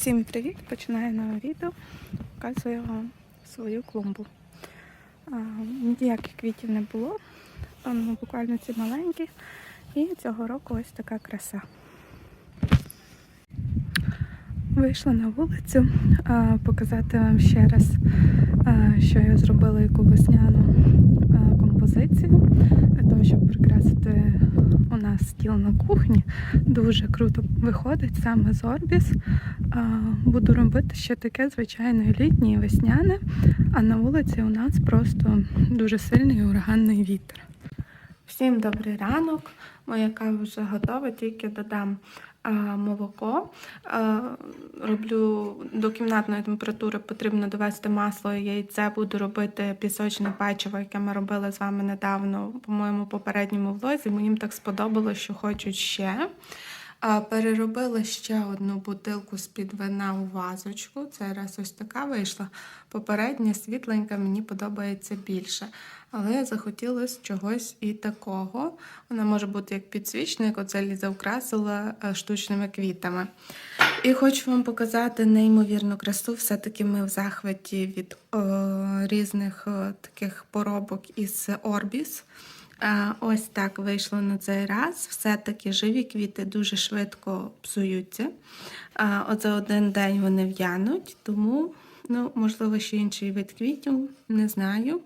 Всім привіт! Починаю нове відео. Показую вам свою клумбу. А, Ніяких квітів не було, а, ну, буквально ці маленькі. І цього року ось така краса. Вийшла на вулицю а, показати вам ще раз, а, що я зробила яку весняну а, композицію для того, щоб прикрасити стіл на кухні. Дуже круто виходить саме з Орбіс. Буду робити ще таке звичайне літнє і весняне, а на вулиці у нас просто дуже сильний ураганний вітер. Всім добрий ранок. Моя кава вже готова, тільки додам молоко. Роблю до кімнатної температури потрібно довести масло і яйце. Буду робити пісочне печиво, яке ми робили з вами недавно, по моєму попередньому влозі. Мені так сподобалося, що хочуть ще. Переробила ще одну бутилку з-під вина у вазочку. Це раз ось така вийшла. Попередня світленька мені подобається більше. Але захотілося чогось і такого. Вона може бути як підсвічник, оце Ліза вкрасила е, штучними квітами. І хочу вам показати неймовірну красу. Все-таки ми в захваті від е, різних е, таких поробок із Орбіс. Ось так вийшло на цей раз. Все-таки живі квіти дуже швидко псуються. За один день вони в'януть, тому, ну, можливо, ще інший вид квітів, не знаю.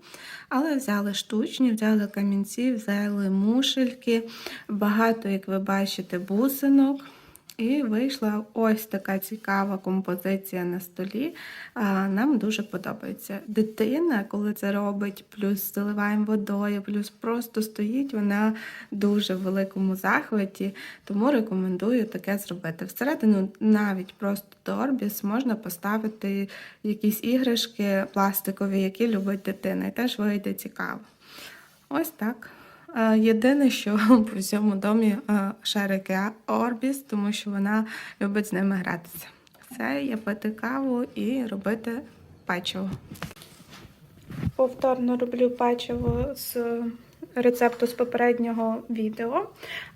Але взяли штучні, взяли камінці, взяли мушельки, багато, як ви бачите, бусинок. І вийшла ось така цікава композиція на столі. Нам дуже подобається. Дитина, коли це робить, плюс заливаємо водою, плюс просто стоїть, вона дуже в великому захваті, тому рекомендую таке зробити. Всередину навіть просто до Орбіс можна поставити якісь іграшки пластикові, які любить дитина, і теж вийде цікаво. Ось так. Єдине, що по всьому домі шарики Орбіс, тому що вона любить з ними гратися. Все, я пити каву і робити печиво. Повторно роблю печиво з рецепту з попереднього відео,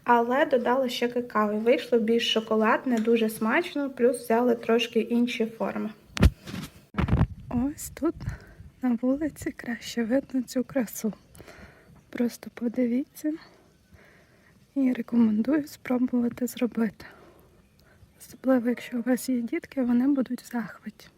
але додала ще какао. Вийшло більш шоколадне, дуже смачно, плюс взяли трошки інші форми. Ось тут на вулиці краще видно цю красу. Просто подивіться і рекомендую спробувати зробити. Особливо, якщо у вас є дітки, вони будуть в захваті.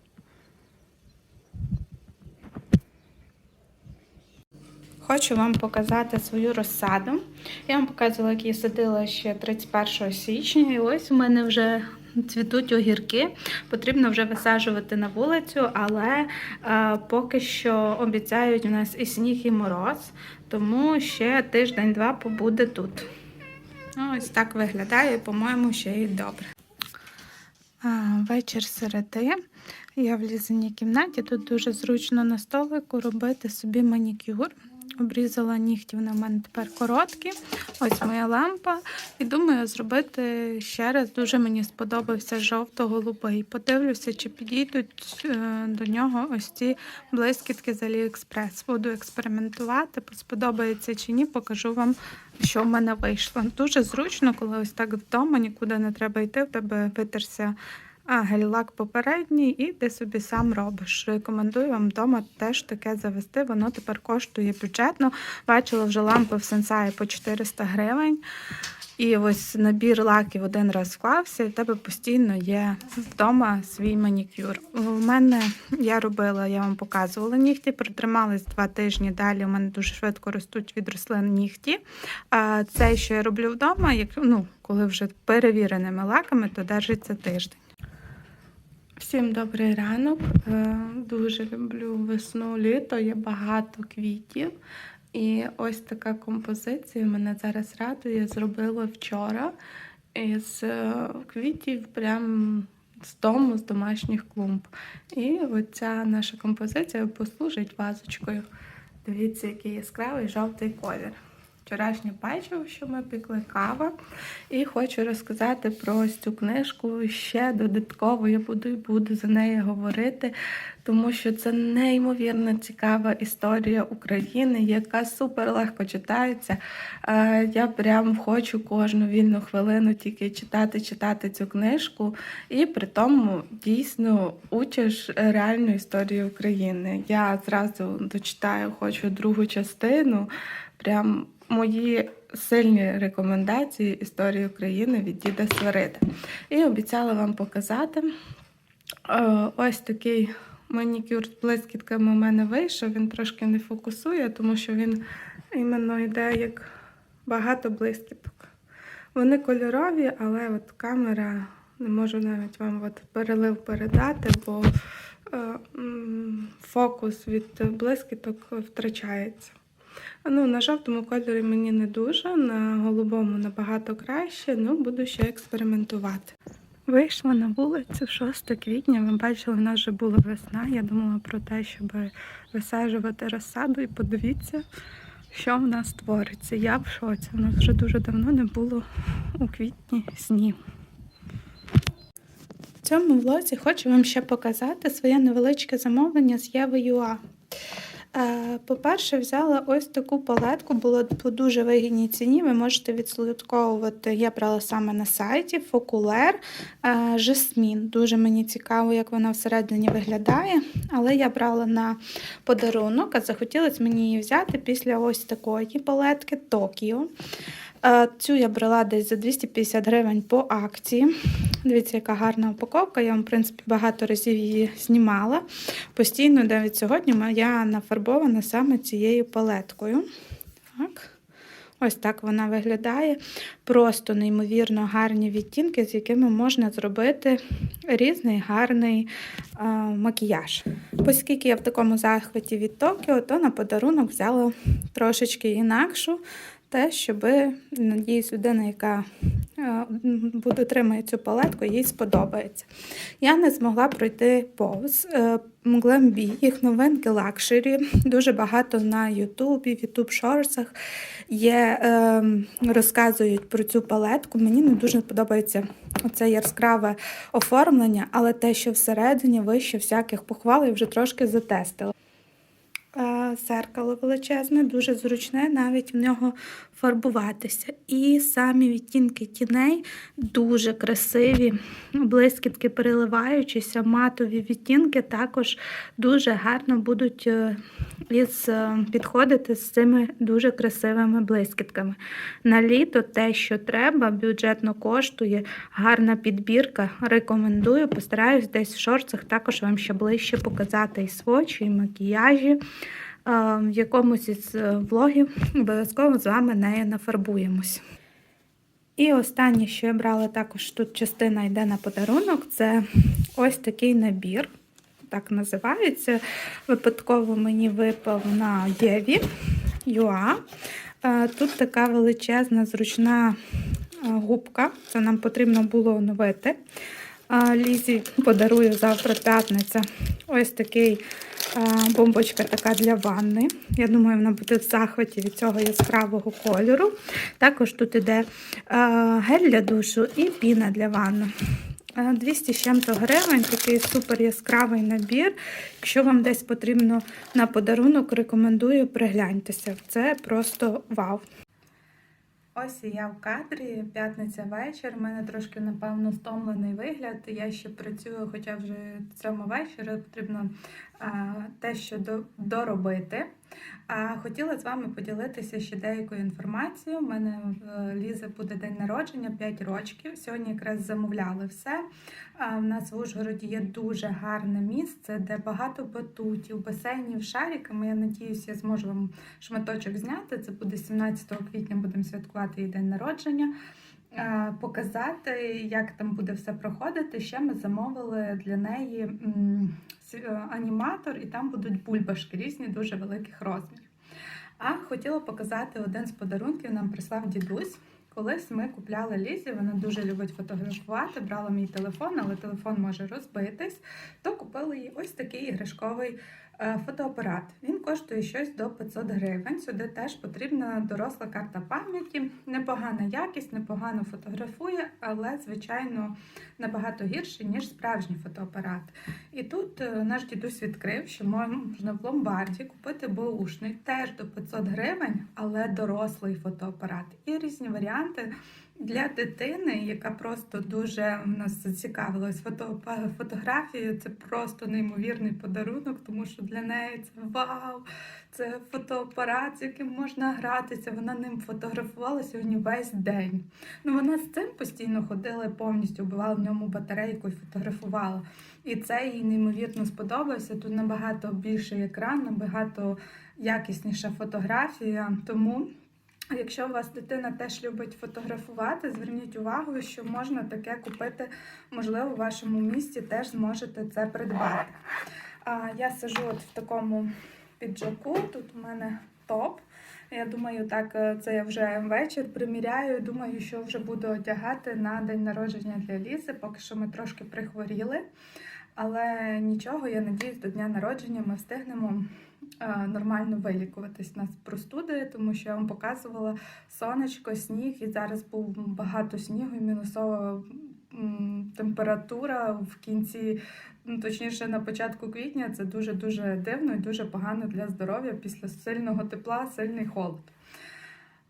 Хочу вам показати свою розсаду. Я вам показувала, як я садила ще 31 січня, і ось у мене вже цвітуть огірки. Потрібно вже висаджувати на вулицю, але е, поки що обіцяють у нас і сніг, і мороз, тому ще тиждень-два побуде тут. Ну, Ось так виглядає, по-моєму, ще й добре. Вечір середи. Я в лізаній кімнаті. Тут дуже зручно на столику робити собі манікюр. Обрізала нігті, вони в мене тепер короткі. Ось моя лампа. І думаю зробити ще раз. Дуже мені сподобався жовто-голубий. Подивлюся, чи підійдуть е, до нього ось ці блискітки з Аліекспрес. Буду експериментувати, сподобається чи ні, покажу вам, що в мене вийшло. Дуже зручно, коли ось так вдома нікуди не треба йти, в тебе витерся а гель-лак попередній, і ти собі сам робиш. Рекомендую вам вдома теж таке завести. Воно тепер коштує бюджетно. Бачила вже лампи в сенсаї по 400 гривень. І ось набір лаків один раз вклався, і в тебе постійно є вдома свій манікюр. У мене я робила, я вам показувала нігті, протримались два тижні. Далі у мене дуже швидко ростуть від рослин нігті. А це, що я роблю вдома, як ну, коли вже перевіреними лаками, то держиться тиждень. Всім добрий ранок. Е, Дуже люблю весну, літо, є багато квітів. І ось така композиція мене зараз радує. Зробила вчора із е, квітів прям з дому, з домашніх клумб. І оця наша композиція послужить вазочкою. Дивіться, який яскравий жовтий колір. Вчорашнє печиво, що ми пекли кава. І хочу розказати про ось цю книжку. Ще додатково я буду і буду за неї говорити, тому що це неймовірно цікава історія України, яка супер легко читається. Е, Я прям хочу кожну вільну хвилину тільки читати, читати цю книжку, і при тому дійсно учиш реальну історію України. Я зразу дочитаю, хочу другу частину. Прям мої сильні рекомендації історії України від діда Сварида. І обіцяла вам показати. Е, Ось такий манікюр з блискітками у мене вийшов. Він трошки не фокусує, тому що він іменно йде як багато блискіток. Вони кольорові, але от камера не можу навіть вам от перелив передати, бо е, фокус від блискіток втрачається. Ну, на жовтому кольорі мені не дуже, на голубому набагато краще, ну буду ще експериментувати. Вийшла на вулицю 6 квітня. Ви бачили, в нас вже була весна. Я думала про те, щоб висаджувати розсаду, і подивіться, що в нас твориться. Я в шоці. У нас вже дуже давно не було у квітні снів. В цьому влозі хочу вам ще показати своє невеличке замовлення з Єви.ua. Е, По-перше, взяла ось таку палетку, було по дуже вигідній ціні. Ви можете відслідковувати. Я брала саме на сайті Фокулер Жасмін. Дуже мені цікаво, як вона всередині виглядає. Але я брала на подарунок, а захотілося мені її взяти після ось такої палетки Токіо. Е, Цю я брала десь за 250 гривень по акції. Дивіться, яка гарна упаковка. Я вам, в принципі, багато разів її знімала. Постійно, навіть сьогодні, я нафарбована саме цією палеткою. Так. Ось так вона виглядає. Просто неймовірно гарні відтінки, з якими можна зробити різний гарний а, макіяж. Оскільки я в такому захваті від Токіо, то на подарунок взяла трошечки інакшу. Те, щоб, надіюсь, людина, яка е, буде отримає цю палетку, їй сподобається. Я не змогла пройти повз е, їх новинки лакшері. Дуже багато на Ютубі, в Ютуб шорсах є, е, розказують про цю палетку. Мені не дуже подобається оце яскраве оформлення, але те, що всередині вище всяких похвал, я вже трошки затестила. Зеркало величезне, дуже зручне навіть в нього фарбуватися. І самі відтінки тіней дуже красиві, блискітки переливаючися, матові відтінки також дуже гарно будуть е, із, е, підходити з цими дуже красивими блискітками. На літо те, що треба, бюджетно коштує, гарна підбірка. Рекомендую, постараюсь десь в шорцах також вам ще ближче показати і свочі, і макіяжі. Е, В якомусь із е, влогів обов'язково з вами нею нафарбуємось. І останнє, що я брала також тут частина йде на подарунок, це ось такий набір. Так називається. Випадково мені випав на Єві Юа. Е, Тут така величезна зручна е, губка. Це нам потрібно було оновити. Е, Лізі подарую завтра п'ятниця. Ось такий е, бомбочка така для ванни. Я думаю, вона буде в захваті від цього яскравого кольору. Також тут іде е, гель для душу і піна для ванни. Е, 200 з чим-то гривень, такий супер яскравий набір. Якщо вам десь потрібно на подарунок, рекомендую пригляньтеся. Це просто вау. Ось я в кадрі, п'ятниця вечір. У мене трошки, напевно, стомлений вигляд. Я ще працюю, хоча вже цьому вечора потрібно а, те, що до, доробити. Хотіла з вами поділитися ще деякою інформацією. У мене в Лізи буде день народження, 5 років. Сьогодні якраз замовляли все. В нас в Ужгороді є дуже гарне місце, де багато батутів, басейнів, шариками. Я надіюся, я зможу вам шматочок зняти. Це буде 17 квітня, будемо святкувати її день народження. Е, Показати, як там буде все проходити. Ще ми замовили для неї е, аніматор, і там будуть бульбашки різні, дуже великих розмірів. А хотіла показати один з подарунків, нам прислав дідусь. Колись ми купляли Лізі, вона дуже любить фотографувати, брала мій телефон, але телефон може розбитись. То купили їй ось такий іграшковий Фотоапарат він коштує щось до 500 гривень. Сюди теж потрібна доросла карта пам'яті. Непогана якість, непогано фотографує, але, звичайно, набагато гірше, ніж справжній фотоапарат. І тут е, наш дідусь відкрив, що можна в ломбарді купити беушний теж до 500 гривень, але дорослий фотоапарат. І різні варіанти для дитини, яка просто дуже в нас зацікавилась фото, фотографією. Це просто неймовірний подарунок, тому що для неї це вау, це фотоапарат, з яким можна гратися. Вона ним фотографувала сьогодні весь день. Ну вона з цим постійно ходила повністю вбивала в ньому батарейку і фотографувала. І це їй неймовірно сподобався. Тут набагато більший екран, набагато якісніша фотографія. Тому. Якщо у вас дитина теж любить фотографувати, зверніть увагу, що можна таке купити, можливо, в вашому місті теж зможете це придбати. А я сижу от в такому піджаку, тут у мене топ. Я думаю, так, е, це я вже вечір приміряю. Думаю, що вже буду одягати на день народження для Лізи, поки що ми трошки прихворіли. Але нічого, я надіюсь, до дня народження ми встигнемо е, нормально вилікуватись нас простуди, тому що я вам показувала сонечко, сніг, і зараз був багато снігу і мінусова м, температура в кінці, ну, точніше на початку квітня. Це дуже дуже дивно і дуже погано для здоров'я після сильного тепла, сильний холод.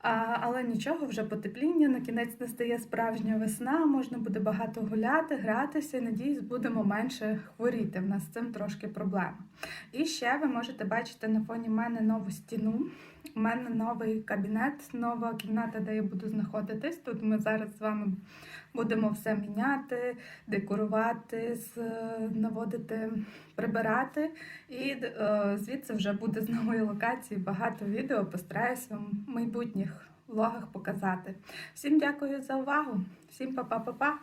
А, але нічого, вже потепління, на кінець настає справжня весна, можна буде багато гуляти, гратися, і надіюсь, будемо менше хворіти. В нас з цим трошки проблема. І ще ви можете бачити на фоні мене нову стіну. У мене новий кабінет, нова кімната, де я буду знаходитись. Тут ми зараз з вами будемо все міняти, декорувати, наводити, прибирати. І е, звідси вже буде з нової локації багато відео. Постараюсь вам в майбутніх влогах показати. Всім дякую за увагу, всім па-па-па-па!